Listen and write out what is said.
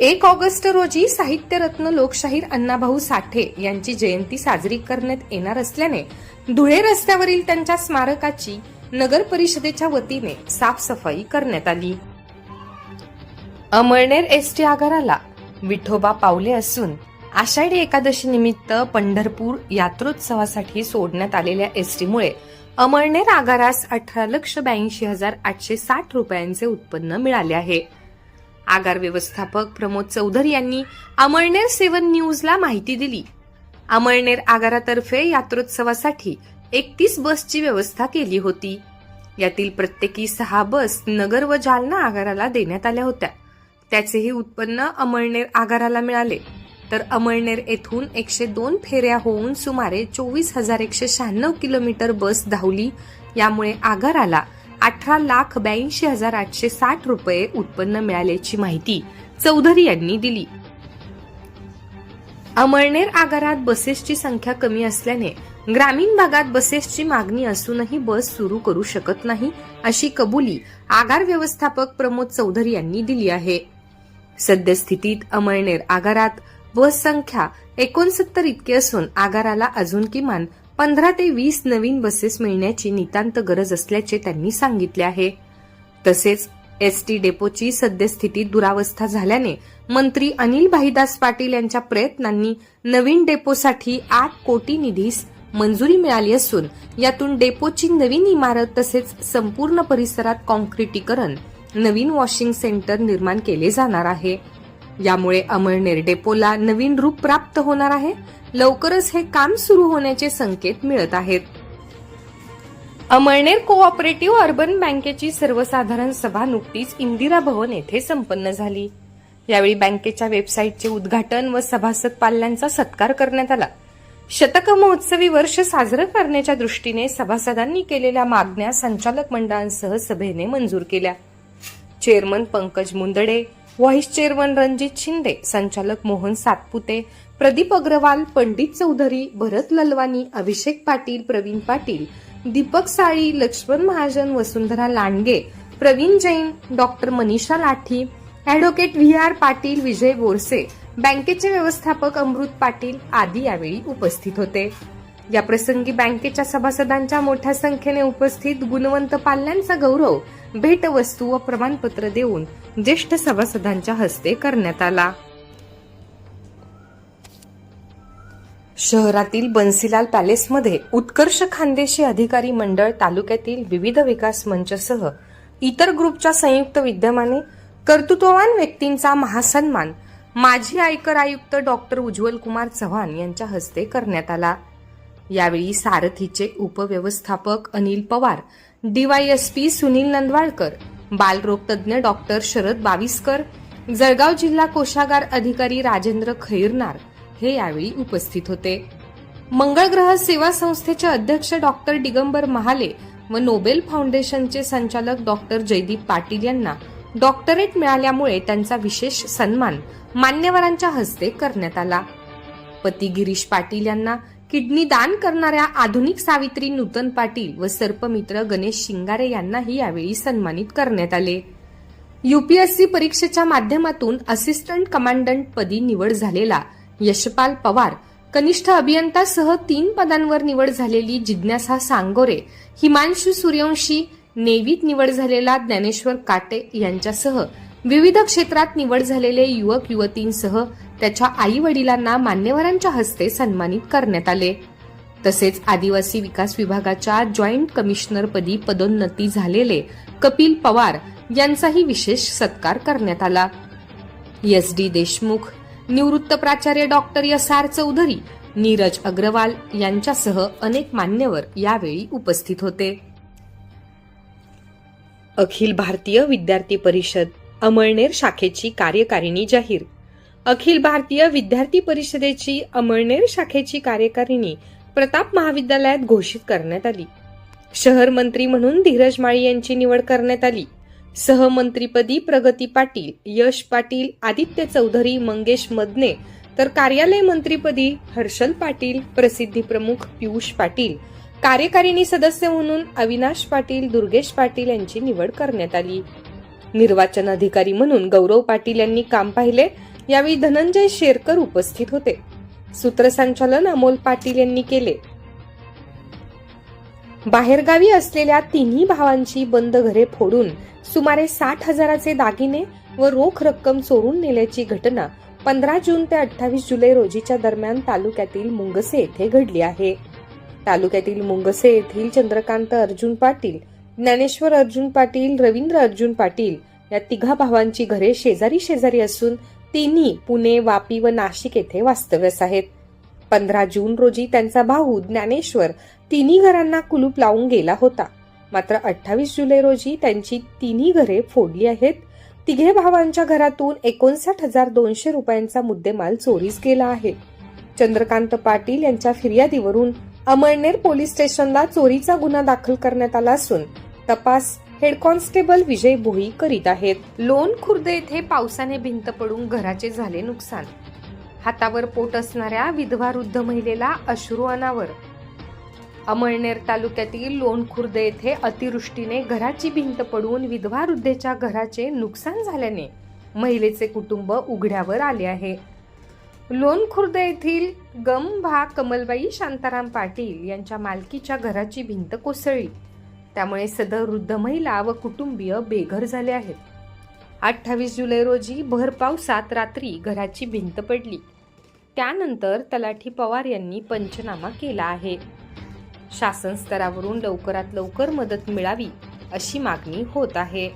एक ऑगस्ट रोजी साहित्यरत्न लोकशाहीर अण्णाभाऊ साठे यांची जयंती साजरी करण्यात येणार असल्याने धुळे रस्त्यावरील त्यांच्या स्मारकाची नगर परिषदेच्या वतीने साफसफाई करण्यात आली. अमळनेर एस टी आगाराला विठोबा पावले असून आषाढी एकादशी निमित्त पंढरपूर यात्रोत्सवासाठी सोडण्यात आलेल्या एसटीमुळे अमळनेर आगारास अठरा लक्ष ब्याऐंशी हजार आठशे साठ रुपयांचे उत्पन्न मिळाले आहे. आगार व्यवस्थापक प्रमोद चौधरी यांनी अमळनेर सेवन न्यूजला माहिती दिली. अमळनेर आगारातर्फे यात्रोत्सवासाठी एकतीस बसची व्यवस्था केली होती. यातील प्रत्येकी सहा बस नगर व जालना आगाराला देण्यात आल्या होत्या. त्याचेही उत्पन्न अमळनेर आगाराला मिळाले. तर अमळनेर येथून एकशे दोन फेऱ्या होऊन सुमारे चोवीस हजार एकशे शहाण्णव किलोमीटर बस धावली. यामुळे आगाराला अठरा लाख ब्याऐंशी हजार आठशे साठ रुपये उत्पन्न मिळाल्याची माहिती चौधरी यांनी दिली. अमळनेर आगारात बसेसची संख्या कमी असल्याने ग्रामीण भागात बसेसची मागणी असूनही बस सुरू करू शकत नाही अशी कबुली आगार व्यवस्थापक प्रमोद चौधरी यांनी दिली आहे. सद्यस्थितीत अमळनेर आगारात बस संख्या एकोणसत्तर इतकी असून आगाराला अजून किमान पंधरा ते वीस नवीन बसेस मिळण्याची नितांत गरज असल्याचे त्यांनी सांगितले आहे. तसेच एसटी डेपोची सद्यस्थिती दुरावस्था झाल्याने मंत्री अनिल भाईदास पाटील यांच्या प्रयत्नांनी नवीन डेपोसाठी आठ कोटी निधीस मंजुरी मिळाली असून यातून डेपोची नवीन इमारत तसेच संपूर्ण परिसरात कॉन्क्रिटीकरण नवीन वॉशिंग सेंटर निर्माण केले जाणार आहे. यामुळे अमळनेर डेपोला नवीन रूप प्राप्त होणार आहे. लवकरच हे काम सुरू होण्याचे संकेत मिळत आहेत. अमळनेर कोऑपरेटिव्ह अर्बन बँकेची सर्वसाधारण सभा नुकतीच इंदिरा भवन येथे संपन्न झाली. यावेळी बँकेच्या वेबसाईटचे उद्घाटन व सभासद पाल्यांचा सत्कार करण्यात आला. शतक महोत्सवी वर्ष साजरं करण्याच्या दृष्टीने सभासदांनी केलेल्या मागण्या संचालक मंडळांसह सभेने मंजूर केल्या. Chairman Pankaj Mundade vice chairman Ranjit Shinde संचालक Mohan Satpute Pradeep Agrawal Pandit Chaudhari Bharat Lalwani Abhishek Patil Pravin Patil Deepak Sali Laxman Mahajan Vasundhara Landge Pravin Jain doctor Manisha Lathi advocate V R Patil Vijay Borse बँकेचे व्यवस्थापक अमृत पाटील आदी यावेळी उपस्थित होते. या प्रसंगी बँकेच्या सभासदांच्या मोठ्या संख्येने उपस्थित गुणवंत पाल्यांचा गौरव भेटवस्तू व प्रमाणपत्र देऊन ज्येष्ठ सभासदांच्या हस्ते करण्यात आला. शहरातील बन्सीलाल पॅलेसमध्ये उत्कर्ष खानदेशी अधिकारी मंडळ तालुक्यातील विविध विकास मंचसह इतर ग्रुपच्या संयुक्त विद्यमाने कर्तृत्ववान व्यक्तींचा महासन्मान माजी आयकर आयुक्त डॉक्टर उज्ज्वल कुमार चव्हाण यांच्या हस्ते करण्यात आला. यावेळी सारथीचे उपव्यवस्थापक अनिल पवार डीवायएसपी सुनील नंदवाळकर बालरोग तज्ज्ञ डॉक्टर शरद बाविस्कर जळगाव जिल्हा कोषागार अधिकारी राजेंद्र खैरनार हे यावेळी उपस्थित होते. मंगळ ग्रह सेवा संस्थेचे अध्यक्ष डॉक्टर दिगंबर महाले व नोबेल फाउंडेशनचे संचालक डॉक्टर जयदीप पाटील यांना डॉक्टरेट मिळाल्यामुळे त्यांचा विशेष सन्मान मान्यवरांच्या हस्ते करण्यात आला. पती गिरीश पाटील यांना किडनी दान करणाऱ्या आधुनिक सावित्री नूतन पाटील व सर्पमित्र गणेश शिंगारे यांनाही यावेळी सन्मानित करण्यात आले. युपीएससी परीक्षेच्या माध्यमातून असिस्टंट कमांडंट पदी निवड झालेला यशपाल पवार कनिष्ठ अभियंतासह तीन पदांवर निवड झालेली जिज्ञासा सांगोरे हिमांशू सूर्यवंशी नेवीत निवड झालेला ज्ञानेश्वर काटे यांच्यासह विविध क्षेत्रात निवड झालेले युवक युवतींसह त्याच्या आई वडिलांना मान्यवरांच्या हस्ते सन्मानित करण्यात आले. तसेच आदिवासी विकास विभागाच्या जॉईंट कमिशनरपदी पदोन्नती झालेले कपिल पवार यांचाही विशेष सत्कार करण्यात आला. एस डी देशमुख निवृत्त प्राचार्य doctor S R Chaudhari Neeraj Agrawal यांच्यासह अनेक मान्यवर यावेळी उपस्थित होते. अखिल भारतीय विद्यार्थी परिषद अमळनेर शाखेची कार्यकारिणी जाहीर. अखिल भारतीय विद्यार्थी परिषदेची अमळनेर शाखेची कार्यकारिणी प्रताप महाविद्यालयात घोषित करण्यात आली. शहर मंत्री म्हणून धीरज माळी यांची निवड करण्यात आली. सहमंत्रीपदी प्रगती पाटील यश पाटील आदित्य चौधरी मंगेश मदने तर कार्यालय मंत्रीपदी हर्षल पाटील प्रसिद्धी प्रमुख पियुष पाटील कार्यकारिणी सदस्य म्हणून अविनाश पाटील दुर्गेश पाटील यांची निवड करण्यात आली. निर्वाचन अधिकारी म्हणून गौरव पाटील यांनी काम पाहिले यावेळी धनंजय शेरकर उपस्थित होते. सूत्रसंचालन अमोल पाटील यांनी केले. बाहेरगावी असलेल्या तिन्ही भावांची बंद घरे फोडून सुमारे साठ हजाराचे दागिने व रोख रक्कम चोरून नेल्याची घटना पंधरा जून ते अठ्ठावीस जुलै रोजीच्या दरम्यान तालुक्यातील मुंगसे येथे घडली आहे. तालुक्यातील मुंगसे येथील चंद्रकांत अर्जुन पाटील ज्ञानेश्वर अर्जुन पाटील रवींद्र अर्जुन पाटील या तिघा भावांची घरे शेजारी शेजारी असून तिन्ही पुणे वापी व नाशिक येथे वास्तव्यास आहेत. पंधरा जून रोजी त्यांचा भाऊ ज्ञानेश्वर तिन्ही घरांना कुलूप लावून गेला होता. मात्र अठ्ठावीस जुलै रोजी त्यांची तिन्ही घरे फोडली आहेत. तिघे भावांच्या घरातून एकोणसाठ हजार दोनशे रुपयांचा मुद्देमाल चोरीस गेला आहे. चंद्रकांत पाटील यांच्या फिर्यादीवरून अमळनेर पोलीस स्टेशनला चोरीचा गुन्हा दाखल करण्यात आला असून तपास हेड कॉन्स्टेबल विजय भोई करीत आहेत. लोण खुर्द येथे पावसाने भिंत पडून घराचे झाले नुकसान. हातावर पोट असणाऱ्या विधवा वृद्ध महिलेला अश्रू अनावर. अमळनेर तालुक्यातील लोणखुर्द येथे अतिवृष्टीने घराची भिंत पडून विधवा वृद्धेच्या घराचे नुकसान झाल्याने महिलेचे कुटुंब उघड्यावर आले आहे. लोणखुर्द येथील गम भा कमलबाई शांताराम पाटील यांच्या मालकीच्या घराची भिंत कोसळली. त्यामुळे सदर वृद्ध महिला व कुटुंबीय बेघर झाले आहेत. अठ्ठावीस जुलै रोजी भर पावसात रात्री घराची भिंत पडली. त्यानंतर तलाठी पवार यांनी पंचनामा केला आहे. शासन स्तरावरून लवकरात लवकर मदत मिळावी अशी मागणी होत आहे.